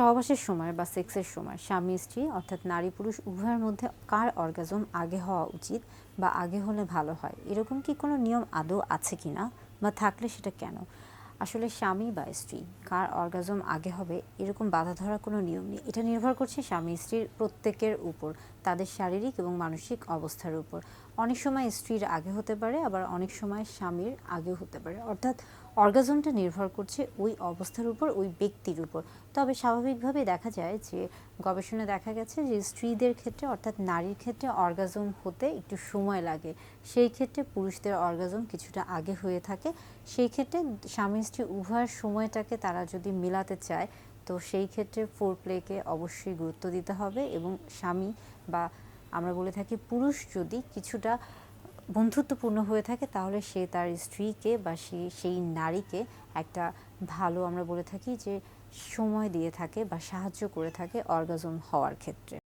সহবাসের সময় বা সেক্সের সময় স্বামী, স্ত্রী অর্থাৎ নারী, পুরুষ উভয়ের মধ্যে কার অর্গাজম আগে হওয়া উচিত বা আগে হলে ভালো হয়? এরকম কি কোনো নিয়ম আদৌ আছে কি না বা থাকলে সেটা কেন? আসলে স্বামী বা স্ত্রী, কার অর্গাজম আগে হবে, এরকম বাধা ধরার কোনো নিয়ম নেই। এটা নির্ভর করছে স্বামী স্ত্রীর প্রত্যেকের উপর, তাদের শারীরিক এবং মানসিক অবস্থার উপর। অনেক সময় স্ত্রীর আগে হতে পারে, আবার অনেক সময় স্বামীর আগে হতে পারে। অর্থাৎ অর্গাজমটা নির্ভর করছে ওই অবস্থার উপর, ওই ব্যক্তির উপর। তবে স্বাভাবিকভাবে দেখা যায় যে, গবেষণায় দেখা গেছে যে স্ত্রীদের ক্ষেত্রে, অর্থাৎ নারীর ক্ষেত্রে অর্গাজম হতে একটু সময় লাগে। সেই ক্ষেত্রে পুরুষদের অর্গাজম কিছুটা আগে হয়ে থাকে। সেই ক্ষেত্রে স্বামী স্ত্রী উভয়ের সময়টাকে তারা যদি মেলাতে চায়, তো সেই ক্ষেত্রে ফোর প্লেকে অবশ্যই গুরুত্ব দিতে হবে এবং স্বামী বা আমরা বলে থাকি পুরুষ যদি কিছুটা বন্ধুত্বপূর্ণ হয়ে থাকে, তাহলে সে তার স্ত্রীকে বা সে সেই নারীকে একটা ভালো আমরা বলে থাকি যে সময় দিয়ে থাকে বা সাহায্য করে থাকে অর্গাজম হওয়ার ক্ষেত্রে।